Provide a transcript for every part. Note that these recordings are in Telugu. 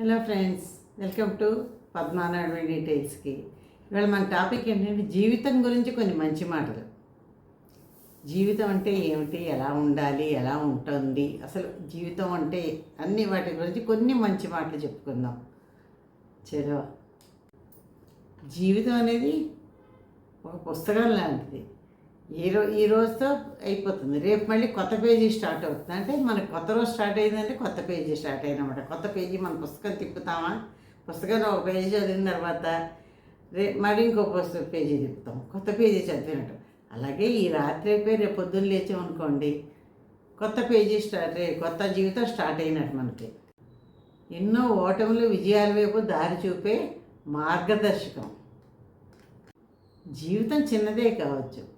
హలో ఫ్రెండ్స్ వెల్కమ్ టు పద్మానాడు డీటెయిల్స్కి ఇవాళ మన టాపిక్ ఏంటంటే జీవితం గురించి కొన్ని మంచి మాటలు. జీవితం అంటే ఏమిటి ఎలా ఉండాలి ఎలా ఉంటుంది అసలు జీవితం అంటే అన్ని వాటి గురించి కొన్ని మంచి మాటలు చెప్పుకుందాం. చలో. జీవితం అనేది ఒక పుస్తకం లాంటిది. ఈ రో ఈ రోజుతో అయిపోతుంది. రేపు మళ్ళీ కొత్త పేజీ స్టార్ట్ అవుతుంది. అంటే మనకు కొత్త రోజు స్టార్ట్ అయిందంటే కొత్త పేజీ స్టార్ట్ అయినమాట. కొత్త పేజీ మన పుస్తకం తిప్పుతామా? పుస్తకంలో ఒక పేజీ చదివిన తర్వాత రే మరి ఇంకో పుస్తక పేజీ తిప్పుతాం. కొత్త పేజీ చదివినట్టు. అలాగే ఈ రాత్రి అయిపోయి రేపు పొద్దున్న లేచామనుకోండి కొత్త పేజీ స్టార్ట్ అయ్యి కొత్త జీవితం స్టార్ట్ అయినట్టు మనకి. ఎన్నో ఓటములు విజయాల వైపు దారి చూపే మార్గదర్శకం. జీవితం చిన్నదే కావచ్చు.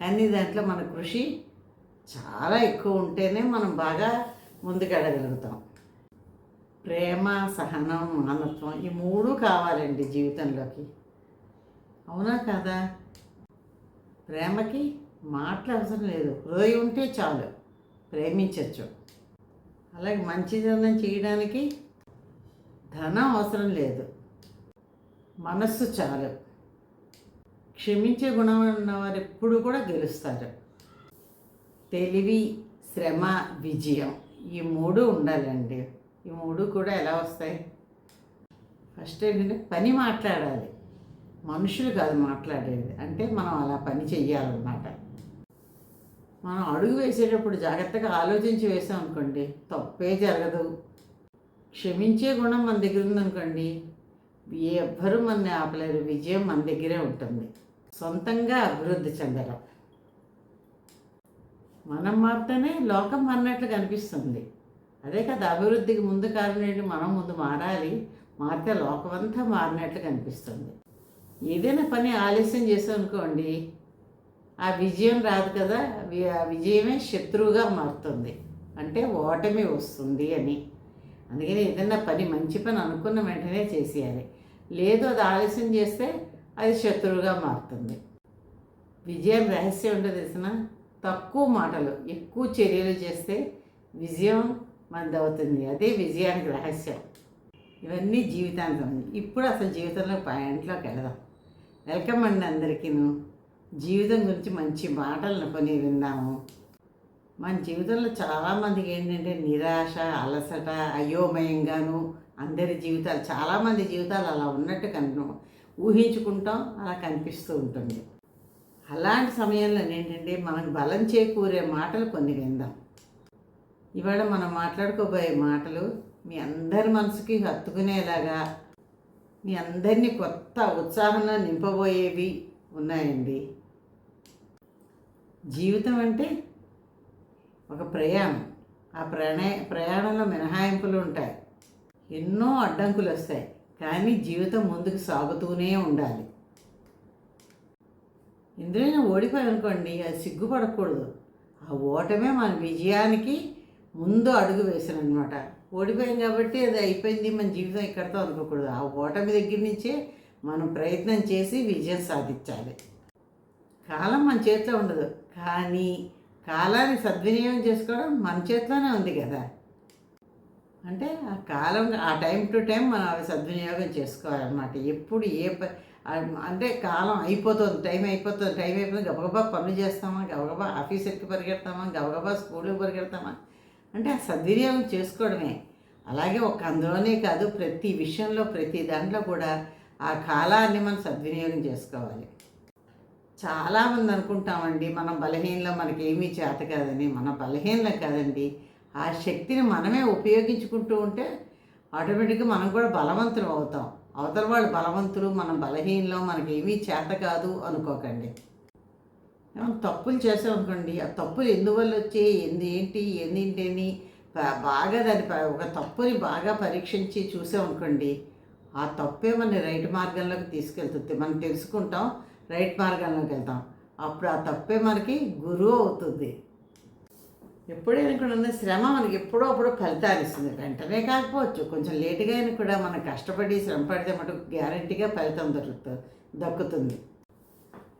కానీ దాంట్లో మన కృషి చాలా ఎక్కువ ఉంటేనే మనం బాగా ముందుకెడగలుగుతాం ప్రేమ సహనం మానత్వం ఈ మూడు కావాలండి జీవితంలోకి. అవునా కదా? ప్రేమకి మాటలు అవసరం లేదు. హృదయం ఉంటే చాలు. ప్రేమించవచ్చు అలాగే మంచిదనం చేయడానికి ధనం అవసరం లేదు. మనస్సు చాలు. క్షమించే గుణం ఉన్నవారు ఎప్పుడు కూడా గెలుస్తారు. తెలివి శ్రమ విజయం ఈ మూడు ఉండాలండి. ఈ మూడు కూడా ఎలా వస్తాయి? ఫస్ట్ ఏంటంటే పని మాట్లాడాలి. మనుషులు కాదు మాట్లాడేది. అంటే మనం అలా పని చెయ్యాలన్నమాట. మనం అడుగు వేసేటప్పుడు జాగ్రత్తగా ఆలోచించి వేసాం అనుకోండి తప్పే జరగదు. క్షమించే గుణం మన దగ్గర ఉందనుకోండి ఎవ్వరూ మన ఆపలేరు. విజయం మన దగ్గరే ఉంటుంది. సొంతంగా అభివృద్ధి చెందడం. మనం మారితేనే లోకం మారినట్లు కనిపిస్తుంది. అదే కదా అభివృద్ధికి ముందు కారణం మనం ముందు మారాలి. మారితే లోకమంతా మారినట్లు కనిపిస్తుంది. ఏదైనా పని ఆలస్యం చేసాం అనుకోండి ఆ విజయం రాదు కదా. ఆ విజయమే శత్రువుగా మారుతుంది. అంటే ఓటమి వస్తుంది అని. అందుకని ఏదైనా పని మంచి పని అనుకున్న వెంటనే చేసేయాలి. లేదు అది ఆలస్యం చేస్తే అది శత్రువుగా మారుతుంది. విజయం రహస్యం ఉంటే తెలిసిన తక్కువ మాటలు ఎక్కువ చర్యలు చేస్తే విజయం మందవుతుంది అదే విజయానికి రహస్యం. ఇవన్నీ జీవితాంతం. ఇప్పుడు అసలు జీవితంలో పాయింట్లోకి వెళదాం. వెల్కమ్ అండి అందరికీను జీవితం గురించి మంచి మాటలను కొని విన్నాము మన జీవితంలో చాలామందికి ఏంటంటే నిరాశ అలసట అయోమయంగాను అందరి జీవితాలు చాలామంది జీవితాలు అలా ఉన్నట్టు కను ఊహించుకుంటాం అలా కనిపిస్తూ ఉంటుంది. అలాంటి సమయంలో ఏంటంటే మనకు బలం చేకూరే మాటలు కొన్ని విందాం. ఇవాళ మనం మాట్లాడుకోబోయే మాటలు మీ అందరి మనసుకి హత్తుకునేలాగా మీ అందరినీ కొత్త ఉత్సాహంలో నింపబోయేవి ఉన్నాయండి. జీవితం అంటే ఒక ప్రయాణం. ఆ ప్రయాణ ప్రయాణంలో మినహాయింపులు ఉంటాయి. ఎన్నో అడ్డంకులు వస్తాయి. కానీ జీవితం ముందుకు సాగుతూనే ఉండాలి. ఇందులోనే ఓడిపోయాం అనుకోండి అది సిగ్గుపడకూడదు. ఆ ఓటమే మన విజయానికి ముందు అడుగు వేసాను అనమాట ఓడిపోయాం కాబట్టి అది అయిపోయింది మన జీవితం ఇక్కడితో అనుకోకూడదు ఆ ఓటమి దగ్గర నుంచే మనం ప్రయత్నం చేసి విజయం సాధించాలి. కాలం మన చేతిలో ఉండదు. కానీ కాలాన్ని సద్వినియోగం చేసుకోవడం మన చేతిలోనే ఉంది కదా. అంటే ఆ కాలం ఆ టైం టు టైం మనం అవి సద్వినియోగం చేసుకోవాలన్నమాట. ఎప్పుడు ఏ ప అంటే కాలం అయిపోతుంది టైం అయిపోతుంది టైం అయిపోతుంది. గబగబా పనులు చేస్తామా గబగబా ఆఫీసర్కి పరిగెడతామా గబగబా స్కూల్కి పరిగెడతామా? అంటే ఆ సద్వినియోగం చేసుకోవడమే. అలాగే ఒక అందులోనే కాదు ప్రతి విషయంలో ప్రతి దాంట్లో కూడా ఆ కాలాన్ని మనం సద్వినియోగం చేసుకోవాలి. చాలామంది అనుకుంటామండి మనం బలహీనలో మనకి ఏమీ చేత కాదని మన బలహీనలో కాదండి. ఆ శక్తిని మనమే ఉపయోగించుకుంటూ ఉంటే ఆటోమేటిక్గా మనం కూడా బలవంతులు అవుతాం. అవతల వాళ్ళు బలవంతులు మనం బలహీనలో మనకి ఏమీ చేత కాదు అనుకోకండి. తప్పులు చేసామనుకోండి ఆ తప్పులు ఎందువల్ల వచ్చాయి ఎందు ఏంటి ఏంటని బాగా దాని ఒక తప్పుని బాగా పరీక్షించి చూసామనుకోండి ఆ తప్పే మన రైట్ మార్గంలోకి తీసుకెళ్తుంది. మనం తెలుసుకుంటాం రైట్ మార్గంలోకి వెళ్తాం. అప్పుడు ఆ తప్పే మనకి గురువు అవుతుంది. ఎప్పుడైనా కూడా ఉన్న శ్రమ మనకి ఎప్పుడో అప్పుడు ఫలితాలు ఇస్తుంది వెంటనే కాకపోవచ్చు. కొంచెం లేటుగా అయినా కూడా మనం కష్టపడి శ్రమ పడితే మటుకు గ్యారంటీగా ఫలితం దొరుకుతుంది దక్కుతుంది.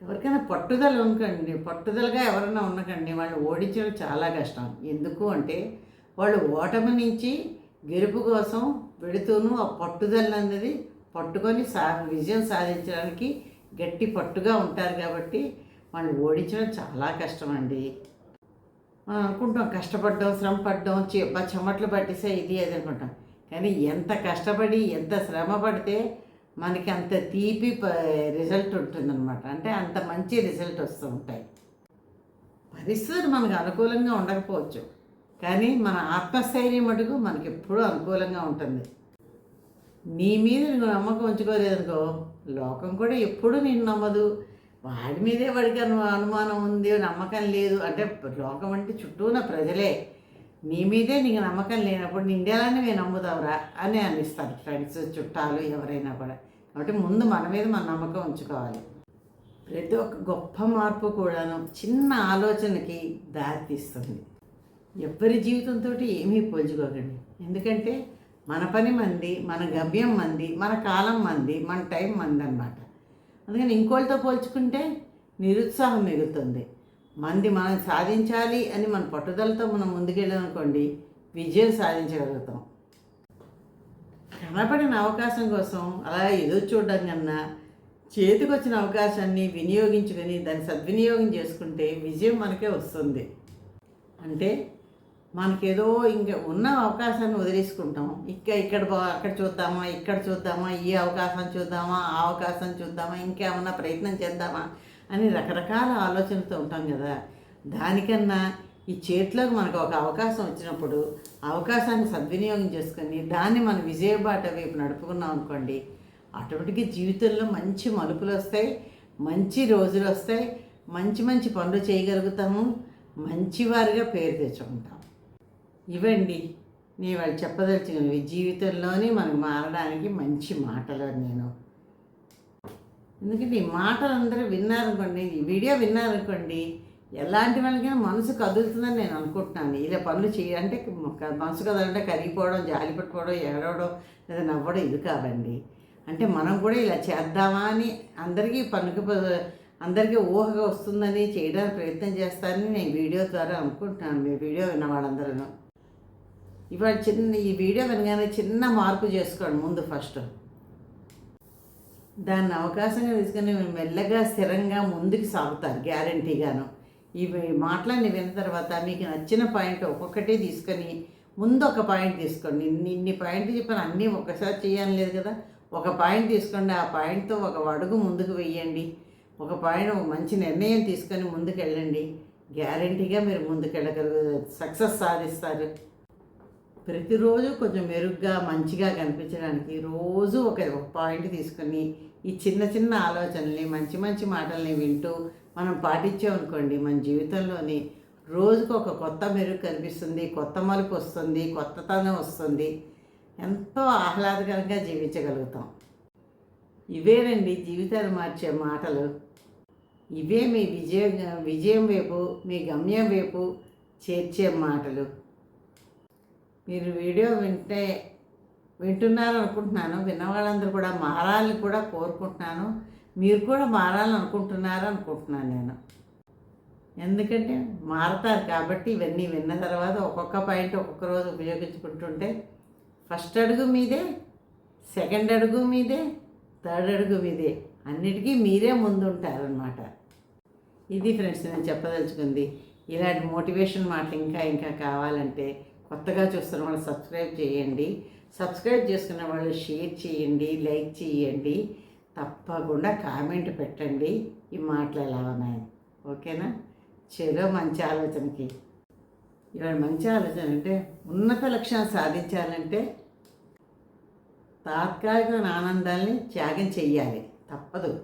ఎవరికైనా పట్టుదల ఉండకండి పట్టుదలగా ఎవరైనా ఉండకండి వాళ్ళని ఓడించడం చాలా కష్టం. ఎందుకు అంటే వాళ్ళు ఓటమి నుంచి గెలుపు కోసం పెడుతూను ఆ పట్టుదల అనేది పట్టుకొని సా విజయం సాధించడానికి గట్టి పట్టుగా ఉంటారు కాబట్టి వాళ్ళు ఓడించడం చాలా కష్టం అండి అనుకుంటాం. కష్టపడ్డం శ్రమ పడ్డాం చెమట్లు పట్టేసే ఇది అది అనుకుంటాం. కానీ ఎంత కష్టపడి ఎంత శ్రమ పడితే మనకి అంత తీపి రిజల్ట్ ఉంటుందన్నమాట. అంటే అంత మంచి రిజల్ట్ వస్తూ ఉంటాయి. పరిస్థితులు మనకు అనుకూలంగా ఉండకపోవచ్చు. కానీ మన ఆత్మస్థైర్యం మటుకు మనకి ఎప్పుడూ అనుకూలంగా ఉంటుంది. నీ మీద నువ్వు నమ్మకం ఉంచుకోలేదనుకో లోకం కూడా ఎప్పుడూ నేను నమ్మదు. వాడి మీదే వాడికి అను అనుమానం ఉంది నమ్మకం లేదు. అంటే లోకం అంటే చుట్టూ ఉన్న ప్రజలే. నీ మీదే నీకు నమ్మకం లేనప్పుడు నిండేలానే మేము నమ్ముతావురా అని అనిస్తారు ఫ్రెండ్స్ చుట్టాలు ఎవరైనా కూడా. కాబట్టి ముందు మన మీద మన నమ్మకం ఉంచుకోవాలి. ప్రతి ఒక్క గొప్ప మార్పు కూడాను చిన్న ఆలోచనకి దారితీస్తుంది. ఎవరి జీవితంతో ఏమీ పోల్చుకోకండి. ఎందుకంటే మన పని మంది మన గమ్యం మంది మన కాలం మంది మన టైం మంది అనమాట అందుకని ఇంకోళ్ళతో పోల్చుకుంటే నిరుత్సాహం మిగులుతుంది. మంది మనం సాధించాలి అని మన పట్టుదలతో మనం ముందుకెళ్ళామనుకోండి విజయం సాధించగలుగుతాం. కనపడిన అవకాశం కోసం అలా ఎదురు చూడడం కన్నా చేతికొచ్చిన అవకాశాన్ని వినియోగించుకొని దాన్ని సద్వినియోగం చేసుకుంటే విజయం మనకే వస్తుంది. అంటే మనకేదో ఇంకా ఉన్న అవకాశాన్ని వదిలేసుకుంటాం. ఇక్కడ ఇక్కడ అక్కడ చూద్దామా ఇక్కడ చూద్దామా ఈ అవకాశం చూద్దామా ఆ అవకాశం చూద్దామా ఇంకేమన్నా ప్రయత్నం చేద్దామా అని రకరకాల ఆలోచనలతో ఉంటాం కదా. దానికన్నా ఈ చేతిలోకి మనకు ఒక అవకాశం వచ్చినప్పుడు అవకాశాన్ని సద్వినియోగం చేసుకొని దాన్ని మన విజయబాట వైపు నడుపుకున్నాం అనుకోండి ఆటోమేటిక్గా జీవితంలో మంచి మలుపులు వస్తాయి మంచి రోజులు వస్తాయి మంచి మంచి పనులు చేయగలుగుతాము మంచివారిగా పేరు తెచ్చుకుంటాం. ఇవండి నేను వాళ్ళు చెప్పదలుచుకున్నవి జీవితంలోనే మనకు మారడానికి మంచి మాటలు నేను. ఎందుకంటే ఈ మాటలు అందరూ విన్నారనుకోండి ఈ వీడియో విన్నారనుకోండి ఎలాంటి వాళ్ళకైనా మనసు కదులుతుందని నేను అనుకుంటున్నాను. ఇలా పనులు చేయాలంటే మనసు కదలంటే కరిగిపోవడం జాలి పెట్టుకోవడం ఏడవడం లేదా నవ్వడం ఇది కాదండి. అంటే మనం కూడా ఇలా చేద్దామా అని అందరికీ పనుకు అందరికీ ఊహగా వస్తుందని చేయడానికి ప్రయత్నం చేస్తానని నేను వీడియో ద్వారా అనుకుంటున్నాను. మీ వీడియో విన్న వాళ్ళందరూ. ఇప్పుడు చిన్న ఈ వీడియో వినగానే చిన్న మార్పు చేసుకోండి ముందు ఫస్ట్. దాన్ని అవకాశంగా తీసుకొని మెల్లగా స్థిరంగా ముందుకు సాగుతారు గ్యారంటీగాను. ఇవి మాటలన్నీ విన్న తర్వాత మీకు నచ్చిన పాయింట్ ఒక్కొక్కటి తీసుకొని ముందు ఒక పాయింట్ తీసుకోండి. ఇన్ని ఇన్ని పాయింట్ చెప్పాను అన్నీ ఒక్కసారి చేయాలి లేదు కదా? ఒక పాయింట్ తీసుకోండి ఆ పాయింట్తో ఒక అడుగు ముందుకు వెయ్యండి ఒక పాయింట్ ఒక మంచి నిర్ణయం తీసుకొని ముందుకు వెళ్ళండి గ్యారంటీగా మీరు ముందుకు వెళ్ళగలుగు సక్సెస్ సాధిస్తారు. ప్రతిరోజు కొంచెం మెరుగ్గా మంచిగా కనిపించడానికి రోజు ఒక ఒక పాయింట్ తీసుకొని ఈ చిన్న చిన్న ఆలోచనల్ని మంచి మంచి మాటల్ని వింటూ మనం పాటించామనుకోండి మన జీవితంలోని రోజుకు ఒక కొత్త మెరుగు కనిపిస్తుంది కొత్త మలుపు వస్తుంది కొత్తతనం వస్తుంది. ఎంతో ఆహ్లాదకరంగా జీవించగలుగుతాం. ఇవేనండి జీవితాలు మార్చే మాటలు. ఇవే మీ విజయం విజయం వైపు మీ గమ్యం వైపు చేర్చే మాటలు. మీరు వీడియో వింటే వింటున్నారు అనుకుంటున్నాను విన్నవాళ్ళందరూ కూడా మారాలని కూడా కోరుకుంటున్నాను మీరు కూడా మారాలని అనుకుంటున్నాను నేను. ఎందుకంటే మారతారు కాబట్టి ఇవన్నీ విన్న తర్వాత ఒక్కొక్క పాయింట్ ఒక్కొక్క రోజు ఉపయోగించుకుంటుంటే ఫస్ట్ అడుగు మీదే సెకండ్ అడుగు మీదే థర్డ్ అడుగు మీదే అన్నిటికీ మీరే ముందుంటారనమాట ఇది ఫ్రెండ్స్ నేను చెప్పదలుచుకుంది ఇలాంటి మోటివేషన్ మాటలు ఇంకా ఇంకా కావాలంటే కొత్తగా చూస్తున్న వాళ్ళు సబ్స్క్రైబ్ చేయండి. సబ్స్క్రైబ్ చేసుకున్న వాళ్ళు షేర్ చేయండి లైక్ చేయండి. తప్పకుండా కామెంట్ పెట్టండి. ఈ మాటలు ఎలా ఉన్నాయి ఓకేనా? చెరో మంచి ఆలోచనకి. ఇవాళ మంచి ఆలోచన అంటే ఉన్నత లక్ష్యాలు సాధించాలంటే తాత్కాలికమైన ఆనందాల్ని త్యాగం చెయ్యాలి. తప్పదు.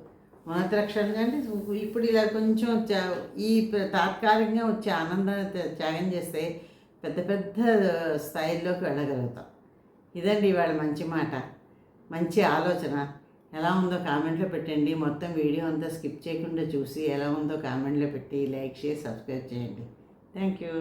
ఉన్నత లక్ష్యాలు అంటే ఇప్పుడు ఇలా కొంచెం చ- ఈ తాత్కాలికంగా వచ్చే ఆనందాన్ని త్యాగం చేస్తే పెద్ద పెద్ద స్థాయిల్లోకి వెళ్ళగలుగుతాం. ఇదండి ఇవాళ మంచి మాట. మంచి ఆలోచన. ఎలా ఉందో కామెంట్లో పెట్టండి. మొత్తం వీడియో అంతా స్కిప్ చేయకుండా చూసి ఎలా ఉందో కామెంట్లో పెట్టి లైక్ చేసి సబ్స్క్రైబ్ చేయండి. Thank you.